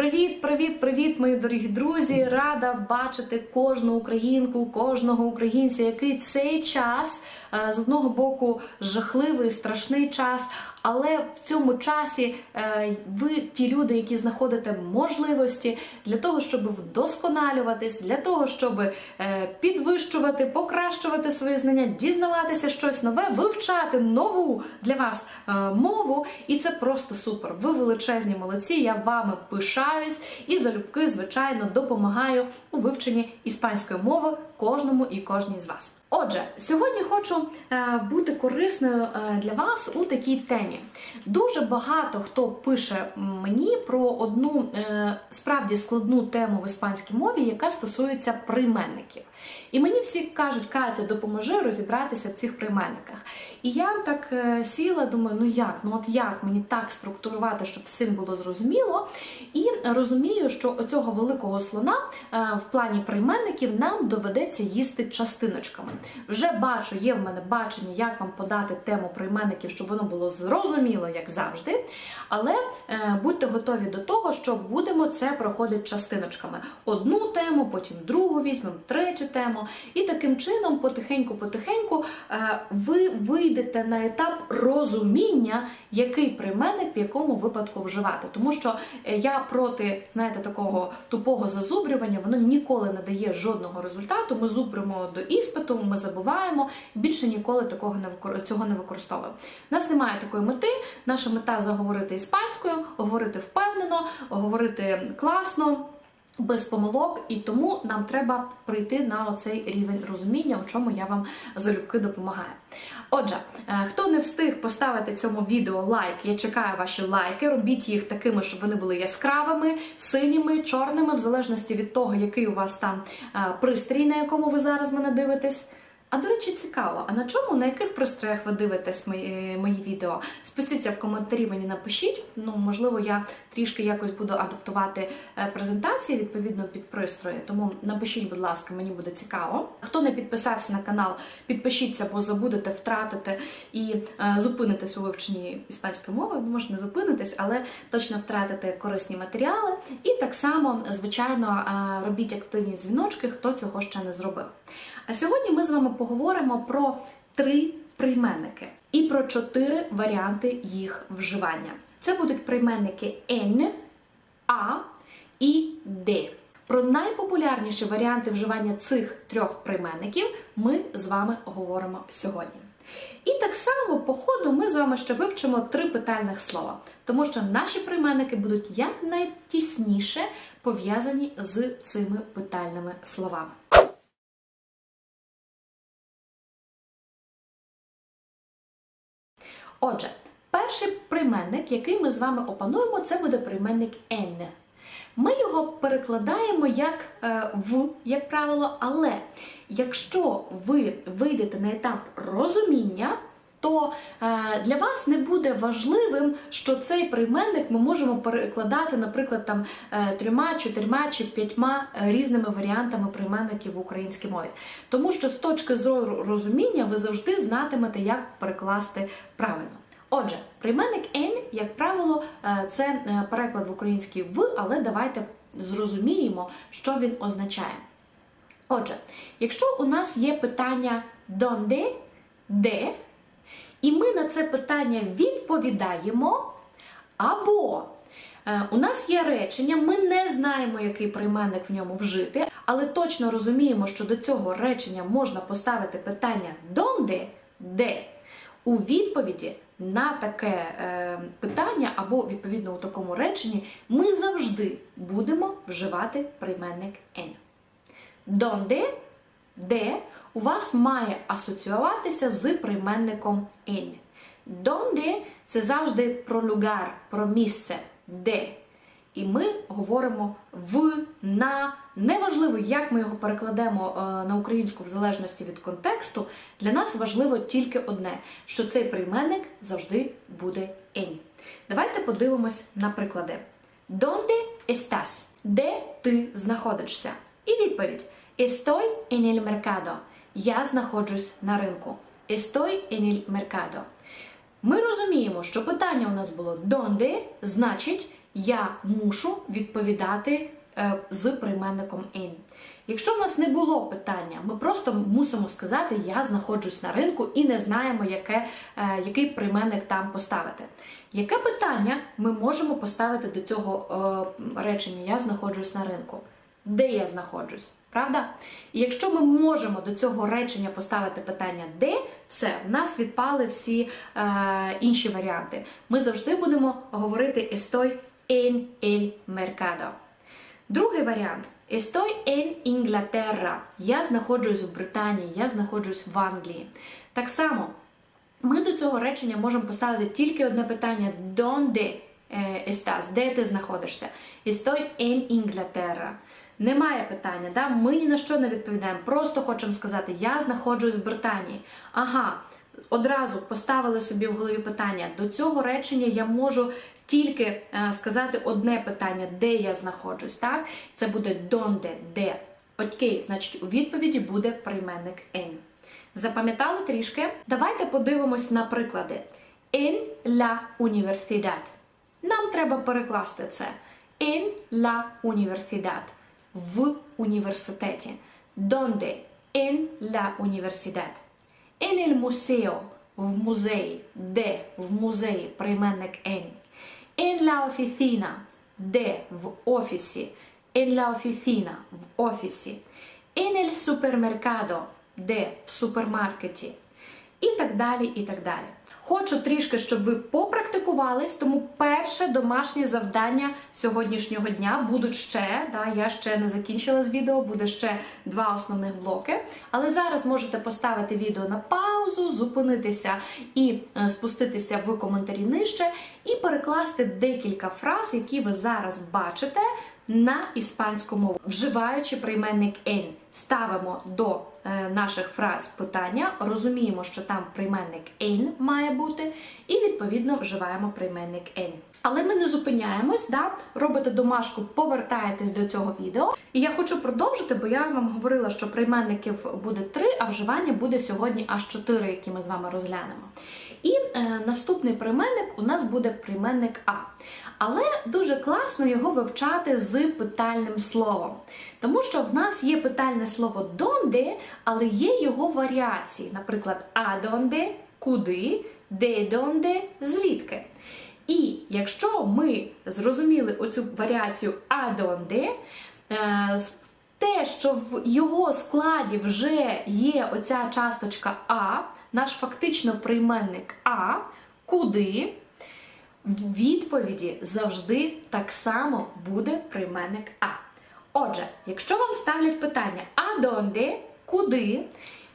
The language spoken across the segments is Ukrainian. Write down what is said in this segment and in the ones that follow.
Привіт, привіт, привіт, мої дорогі друзі! Рада бачити кожну українку, кожного українця, який цей час е, з одного боку жахливий, страшний час. Але в цьому часі е, ви ті люди, які знаходите можливості для того, щоб вдосконалюватись, для того, щоб е, підвищувати, покращувати свої знання, дізнаватися щось нове, вивчати нову для вас мову. І це просто супер. Ви величезні молодці. Я вами пишаюсь і залюбки, звичайно, допомагаю у вивченні іспанської мови кожному і кожній з вас. Отже, сьогодні хочу е, бути корисною е, для вас у такій темі. Дуже багато хто пише мені про одну е, справді складну тему в іспанській мові, яка стосується прийменників. І мені всі кажуть, Катя, допоможи розібратися в цих прийменниках. І я так е, сіла, думаю, ну як, ну от як мені так структурувати, щоб всім було зрозуміло. І розумію, що оцього великого слона е, в плані прийменників нам доведеться їсти частиночками. Вже бачу, є в мене бачення, як вам подати тему прийменників, щоб воно було зрозуміло, як завжди. Але е, будьте готові до того, що будемо це проходити частиночками. Одну тему, потім другу візьмемо, третю тему. І таким чином, потихеньку-потихеньку, е, ви вийдете на етап розуміння, який прийменник в якому випадку вживати. Тому що е, я проти, знаєте, такого тупого зазубрювання, воно ніколи не дає жодного результату. Ми зубримо до іспиту, ми забуваємо більше ніколи такого не цього не використовуємо. У нас немає такої мети. Наша мета заговорити іспанською, говорити впевнено, говорити класно. Без помилок, і тому нам треба прийти на оцей рівень розуміння, у чому я вам залюбки допомагаю. Отже, е, хто не встиг поставити цьому відео лайк, я чекаю ваші лайки. Робіть їх такими, щоб вони були яскравими, синіми, чорними, в залежності від того, який у вас там е, пристрій, на якому ви зараз мене дивитесь. А до речі, цікаво, а на чому, на яких пристроях ви дивитесь мої, мої відео? Спустіться в коментарі, мені напишіть. Ну, можливо, я трішки якось буду адаптувати е, презентації відповідно під пристрої. Тому напишіть, будь ласка, мені буде цікаво. Хто не підписався на канал, підпишіться, бо забудете втратити і е, зупинитесь у вивченні іспанської мови. Ви можете не зупинитись, але точно втратите корисні матеріали. І так само, звичайно, е, робіть активні дзвіночки, хто цього ще не зробив. А сьогодні ми з вами поговоримо про три прийменники і про чотири варіанти їх вживання. Це будуть прийменники N, А і Д. Про найпопулярніші варіанти вживання цих трьох прийменників ми з вами говоримо сьогодні. І так само по ходу ми з вами ще вивчимо три питальних слова, тому що наші прийменники будуть якнайтісніше пов'язані з цими питальними словами. Отже, перший прийменник, який ми з вами опануємо, це буде прийменник «n». Ми його перекладаємо як е, в, як правило, але якщо ви вийдете на етап розуміння, то е, для вас не буде важливим, що цей прийменник ми можемо перекладати, наприклад, там е, трьома, чотирма чи п'ятьма е, різними варіантами прийменників в українській мові. Тому що з точки зору розуміння ви завжди знатимете, як перекласти правильно. Отже, прийменник «n», як правило, це переклад в український в, але давайте зрозуміємо, що він означає. Отже, якщо у нас є питання «Донде?» де, і ми на це питання відповідаємо, або е, у нас є речення, ми не знаємо, який прийменник в ньому вжити, але точно розуміємо, що до цього речення можна поставити питання «Донде?» де. У відповіді на таке е, питання або відповідно у такому реченні ми завжди будемо вживати прийменник «n». Донде, де у вас має асоціюватися з прийменником «n». Донде – це завжди про люгар, про місце, де. І ми говоримо в, на. Неважливо, як ми його перекладемо е, на українську в залежності від контексту. Для нас важливо тільки одне: що цей прийменник завжди буде «ень». Давайте подивимось на приклади. Donde estás? Де ти знаходишся? І відповідь: Estoy en el mercado. Я знаходжусь на ринку. Estoy en el mercado. Ми розуміємо, що питання у нас було «Donde?» значить я мушу відповідати е, з прийменником in. Якщо в нас не було питання, ми просто мусимо сказати Я знаходжусь на ринку і не знаємо, яке, е, який прийменник там поставити. Яке питання ми можемо поставити до цього е, речення Я знаходжусь на ринку? Де я знаходжусь? Правда? І якщо ми можемо до цього речення поставити питання де, все, в нас відпали всі е, інші варіанти. Ми завжди будемо говорити estoy en el mercado. Другий варіант. Estoy en Inglaterra. Я знаходжусь в Британії, я знаходжусь в Англії. Так само, ми до цього речення можемо поставити тільки одне питання: Donde е, estás? Де ти знаходишся? Estoy en Inglaterra. Немає питання, да? ми ні на що не відповідаємо. Просто хочемо сказати, я знаходжусь в Британії. Ага, одразу поставили собі в голові питання. До цього речення я можу тільки е, сказати одне питання, де я знаходжусь. Так? Це буде donde, де. Окей, значить, у відповіді буде прийменник en. Запам'ятали трішки? Давайте подивимось на приклади. En la universidad. Нам треба перекласти це. En la universidad. В університеті. Donde? En la universidad. En el museo. В музеї. Де? В музеї. Прийменник en. En la oficina. Де? В офісі. En la oficina. В офісі. En el supermercado. Де? В супермаркеті. І так далі, і так далі. Хочу трішки, щоб ви попрактикувались, тому перше домашнє завдання сьогоднішнього дня будуть ще. Да, я ще не закінчила з відео, буде ще два основних блоки. Але зараз можете поставити відео на паузу, зупинитися і е, спуститися в коментарі нижче, і перекласти декілька фраз, які ви зараз бачите на іспанську мову, вживаючи прийменник en. Ставимо до наших фраз питання, розуміємо, що там прийменник en має бути, і відповідно вживаємо прийменник en. Але ми не зупиняємось, да? робите домашку, повертаєтесь до цього відео. І я хочу продовжити, бо я вам говорила, що прийменників буде три, а вживання буде сьогодні аж чотири, які ми з вами розглянемо. І е, наступний прийменник у нас буде прийменник А. Але дуже класно його вивчати з питальним словом. Тому що в нас є питальне слово donde, але є його варіації. Наприклад, а donde – куди, де donde – звідки. І якщо ми зрозуміли оцю варіацію а donde, е, те, що в його складі вже є оця часточка А, наш фактично прийменник А, куди, в відповіді завжди так само буде прийменник А. Отже, якщо вам ставлять питання а donde, куди,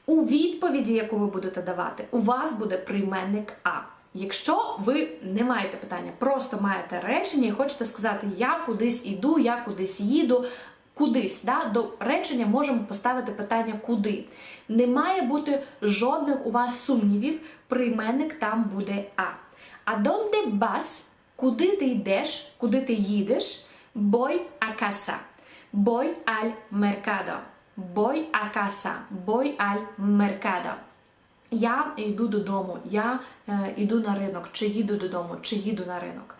у відповіді, яку ви будете давати, у вас буде прийменник А. Якщо ви не маєте питання, просто маєте речення і хочете сказати Я кудись іду, я кудись їду, кудись. Да? До речення можемо поставити питання куди. Не має бути жодних у вас сумнівів, прийменник там буде А. А донде бас, куди ти йдеш, куди ти їдеш, бой акаса. casa, voy al mercado, voy a casa, voy al mercado. Я йду додому, я е, йду на ринок, чи їду додому, чи їду на ринок.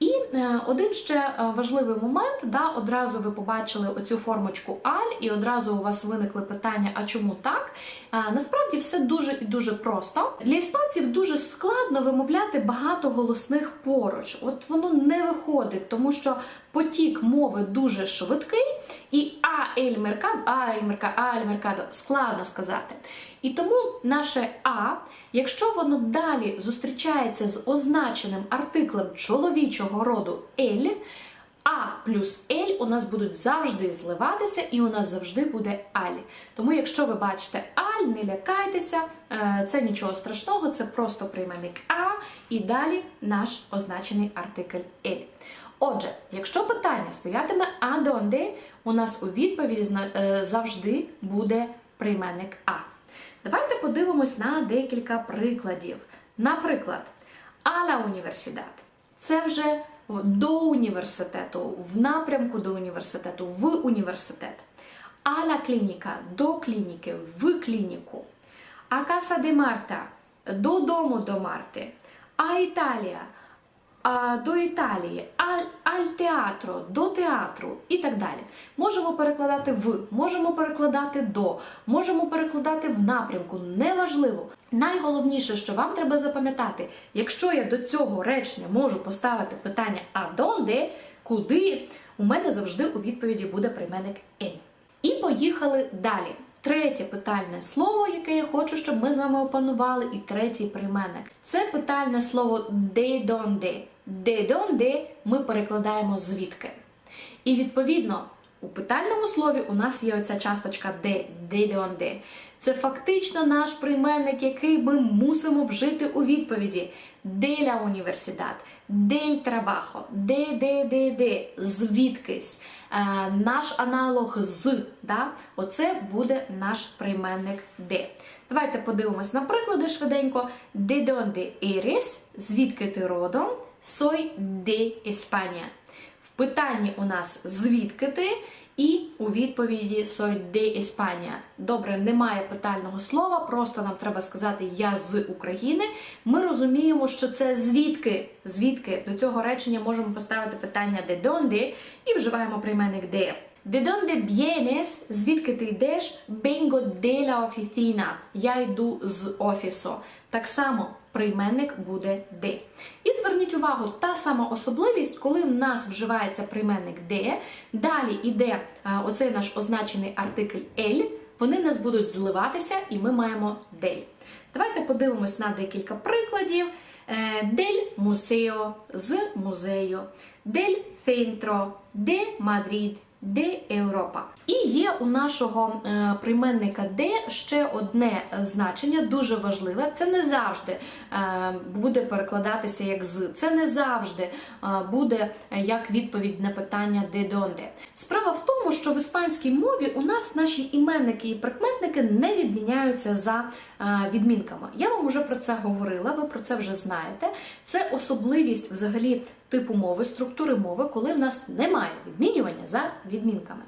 І е, один ще е, важливий момент, да, одразу ви побачили оцю формочку аль, і одразу у вас виникли питання, а чому так? Е, насправді все дуже і дуже просто. Для іспанців дуже складно вимовляти багато голосних поруч. От воно не виходить, тому що потік мови дуже швидкий, і а ель меркадо, а ель меркадо, а ель меркадо складно сказати. І тому наше А, якщо воно далі зустрічається з означеним артиклем чоловічого роду ель, а плюс ель у нас будуть завжди зливатися, і у нас завжди буде аль. Тому, якщо ви бачите аль, не лякайтеся, е, це нічого страшного, це просто прийменник А, і далі наш означений артикль ель. Отже, якщо питання стоятиме а донде, у нас у відповіді е, завжди буде прийменник А. Давайте подивимось на декілька прикладів. Наприклад, ала університет. Це вже до університету, в напрямку до університету, в університет. Ала клініка до клініки, в клініку. А каса де Марта додому до Марти. А Італія а, до Італії, аль, аль театро, до театру і так далі. Можемо перекладати в, можемо перекладати до, можемо перекладати в напрямку, неважливо. Найголовніше, що вам треба запам'ятати, якщо я до цього речення можу поставити питання а донде, куди, у мене завжди у відповіді буде прийменник «ель». І поїхали далі. Третє питальне слово, яке я хочу, щоб ми з вами опанували, і третій прийменник. Це питальне слово де донде. Де донде ми перекладаємо звідки. І відповідно у питальному слові у нас є оця часточка де, де донде. Це фактично наш прийменник, який ми мусимо вжити у відповіді. Деля університет, дель трабахо, де, де, де, де, звідкись. Е, наш аналог з, да? оце буде наш прийменник де. Давайте подивимось на приклади швиденько. De donde eres? Звідки ти родом? Soy de España. В питанні у нас звідки ти? І у відповіді soy de España. Добре, немає питального слова, просто нам треба сказати я з України. Ми розуміємо, що це звідки. Звідки до цього речення можемо поставити питання de donde і вживаємо прийменник de. De donde vienes? Звідки ти йдеш? Vengo de la oficina. Я йду з офісу. Так само прийменник буде де. І зверніть увагу, та сама особливість, коли в нас вживається прийменник де, далі йде е, оцей наш означений артикль ель, вони в нас будуть зливатися, і ми маємо дель. Давайте подивимось на декілька прикладів. Е, Дель музео з музею, дель центро, де Мадрид, де Європа. І є у нашого е, прийменника де ще одне значення, дуже важливе. Це не завжди е, буде перекладатися як з. Це не завжди е, буде як відповідь на питання де донде. Справа в тому, що в іспанській мові у нас наші іменники і прикметники не відміняються за е, відмінками. Я вам вже про це говорила, ви про це вже знаєте. Це особливість взагалі типу мови, структури мови, коли в нас немає відмінювання за відмінками.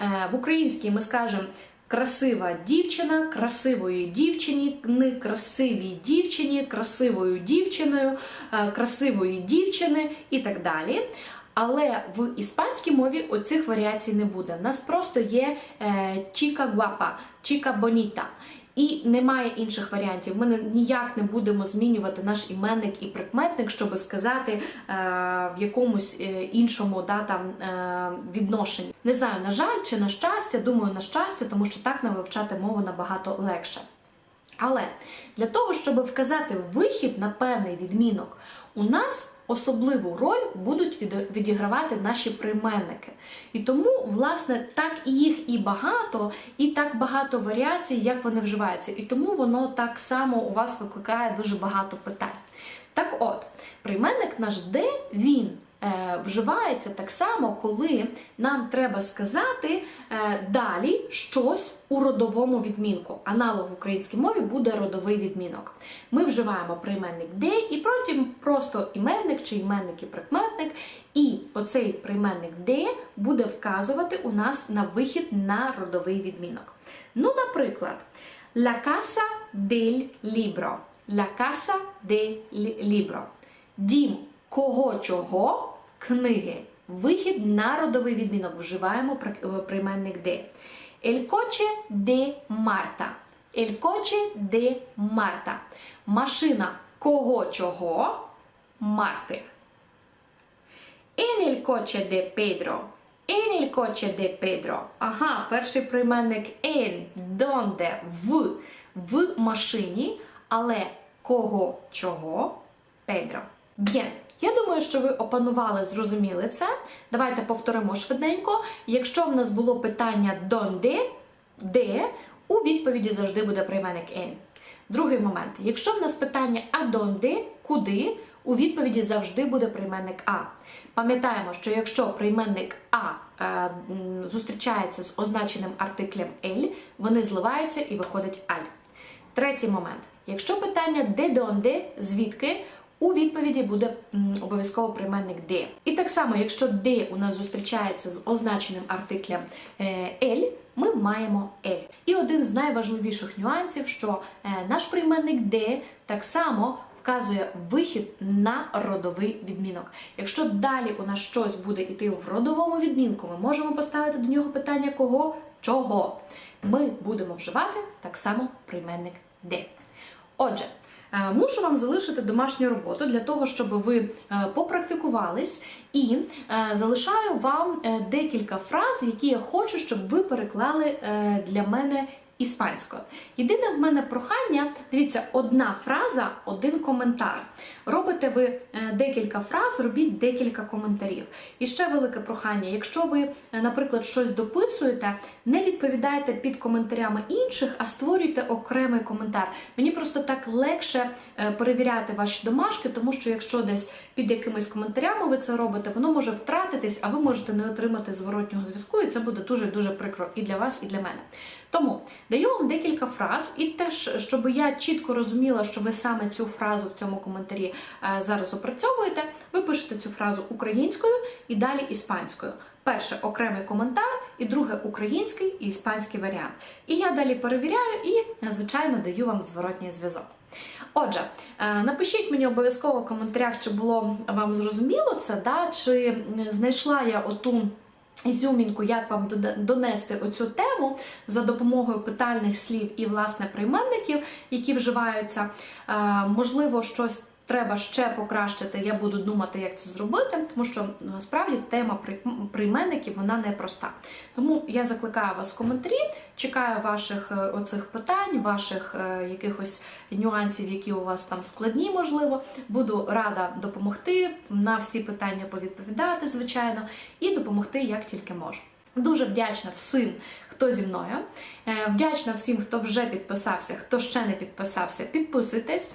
Е, В українській ми скажемо красива дівчина, красивої дівчині, не красивій дівчині, красивою дівчиною, е, красивої дівчини і так далі. Але в іспанській мові оцих варіацій не буде. У нас просто є чіка гуапа, чіка боніта. І немає інших варіантів. Ми ніяк не будемо змінювати наш іменник і прикметник, щоб сказати е, в якомусь е, іншому да, там, е, відношенні. Не знаю, на жаль чи на щастя, думаю, на щастя, тому що так нам вивчати мову набагато легше. Але для того, щоб вказати вихід на певний відмінок, у нас особливу роль будуть відігравати наші прийменники. І тому, власне, так і їх і багато, і так багато варіацій, як вони вживаються. І тому воно так само у вас викликає дуже багато питань. Так от, прийменник наш де він вживається так само, коли нам треба сказати е, далі щось у родовому відмінку. Аналог в українській мові буде родовий відмінок. Ми вживаємо прийменник де і потім просто іменник чи іменник і прикметник. І оцей прийменник де буде вказувати у нас на вихід на родовий відмінок. Ну, наприклад, La casa del libro. La casa del libro. Дім кого чого книги. Вихід на родовий відмінок. Вживаємо е, прийменник де. De Marta. El coche de Marta. Машина кого чого Марти. En el coche de Pedro. En. Ага, перший прийменник en, donde, в, в машині, але кого чого Педро. Bien. Я думаю, що ви опанували, зрозуміли це. Давайте повторимо швиденько. Якщо в нас було питання donde, де, у відповіді завжди буде прийменник en. Другий момент. Якщо в нас питання а donde, куди, у відповіді завжди буде прийменник а. Пам'ятаємо, що якщо прийменник а е, зустрічається з означеним артиклем ель, вони зливаються і виходить аль. Третій момент. Якщо питання де донде, звідки, у відповіді буде обов'язково прийменник де. І так само, якщо де у нас зустрічається з означеним артиклем е, ель, ми маємо ель. І один з найважливіших нюансів, що е, наш прийменник де так само вказує вихід на родовий відмінок. Якщо далі у нас щось буде йти в родовому відмінку, ми можемо поставити до нього питання кого, чого. Ми будемо вживати так само прийменник де. Отже, е, мушу вам залишити домашню роботу для того, щоб ви е, попрактикувались, і е, залишаю вам е, декілька фраз, які я хочу, щоб ви переклали е, для мене іспанською. Єдине в мене прохання, дивіться, одна фраза, один коментар. Робите ви е, декілька фраз, робіть декілька коментарів. І ще велике прохання, якщо ви, е, наприклад, щось дописуєте, не відповідайте під коментарями інших, а створюйте окремий коментар. Мені просто так легше е, перевіряти ваші домашки, тому що якщо десь під якимись коментарями ви це робите, воно може втратитись, а ви можете не отримати зворотнього зв'язку, і це буде дуже дуже прикро і для вас, і для мене. Тому даю вам декілька фраз, і теж, щоб я чітко розуміла, що ви саме цю фразу в цьому коментарі зараз опрацьовуєте, ви пишете цю фразу українською і далі іспанською. Перше окремий коментар, і друге український і іспанський варіант. І я далі перевіряю і, звичайно, даю вам зворотній зв'язок. Отже, е, напишіть мені обов'язково в коментарях, чи було вам зрозуміло це, да, чи знайшла я оту. Ізюмінку, як вам донести оцю тему за допомогою питальних слів і власне прийменників, які вживаються. Е, можливо, щось треба ще покращити. Я буду думати, як це зробити, тому що насправді тема при- прийменників вона непроста. Тому я закликаю вас в коментарі, чекаю ваших е, оцих питань, ваших е, якихось нюансів, які у вас там складні, можливо. Буду рада допомогти на всі питання повідповідати, звичайно, і допомогти як тільки можу. Дуже вдячна всім, хто зі мною. Е, Вдячна всім, хто вже підписався, хто ще не підписався, підписуйтесь.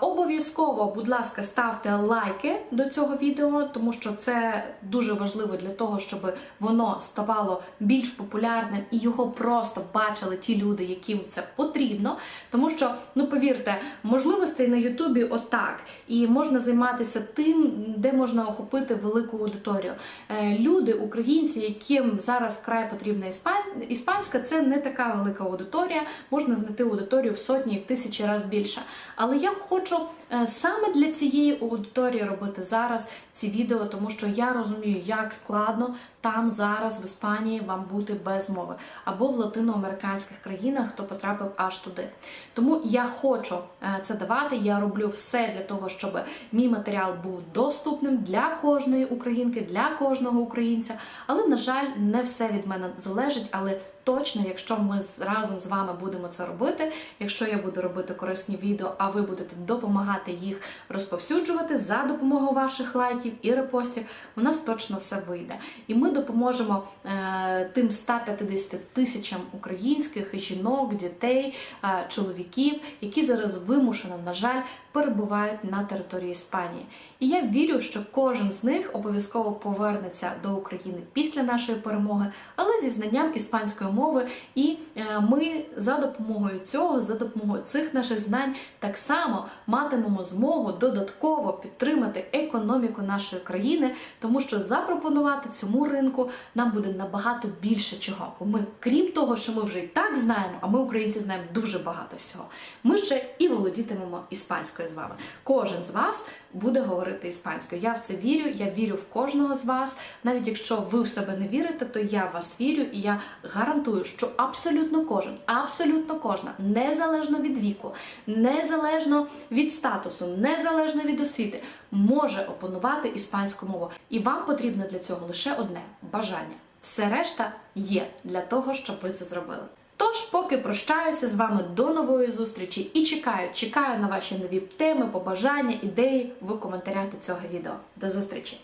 Обов'язково, будь ласка, ставте лайки до цього відео, тому що це дуже важливо для того, щоб воно ставало більш популярним і його просто бачили ті люди, яким це потрібно. Тому що, ну повірте, можливостей на Ютубі отак, і можна займатися тим, де можна охопити велику аудиторію. Е, Люди, українці, яким зараз край потрібна іспан- іспанська, це не така велика аудиторія. Можна знайти аудиторію в сотні і в тисячі разів більше. Але я хочу е, саме для цієї аудиторії робити зараз ці відео, тому що я розумію, як складно там зараз в Іспанії вам бути без мови або в латиноамериканських країнах, хто потрапив аж туди. Тому я хочу е, це давати. Я роблю все для того, щоб мій матеріал був доступним для кожної українки, для кожного українця. Але на жаль, не все від мене залежить. Але точно, якщо ми разом з вами будемо це робити, якщо я буду робити корисні відео, а ви будете допомагати їх розповсюджувати за допомогою ваших лайків і репостів, у нас точно все вийде. І ми допоможемо е, тим 150 тисячам українських жінок, дітей, е, чоловіків, які зараз вимушено, на жаль, перебувають на території Іспанії. І я вірю, що кожен з них обов'язково повернеться до України після нашої перемоги, але зі знанням іспанської мови. І е, ми за допомогою цього, за допомогою цих наших знань, так само матимемо змогу додатково підтримати економіку нашої країни, тому що запропонувати цьому ринку нам буде набагато більше чого. Бо ми, крім того, що ми вже і так знаємо, а ми, українці, знаємо дуже багато всього. Ми ще і володітимемо іспанською з вами. Кожен з вас буде говорити іспанською. Я в це вірю. Я вірю в кожного з вас. Навіть якщо ви в себе не вірите, то я в вас вірю, і я гарантую, що абсолютно кожен, абсолютно кожна, незалежно від віку, незалежно від статусу, незалежно від освіти, може опанувати іспанську мову. І вам потрібно для цього лише одне бажання. Все решта є для того, щоб ви це зробили. Тож, поки прощаюся з вами до нової зустрічі і чекаю, чекаю на ваші нові теми, побажання, ідеї в коментарях до цього відео. До зустрічі!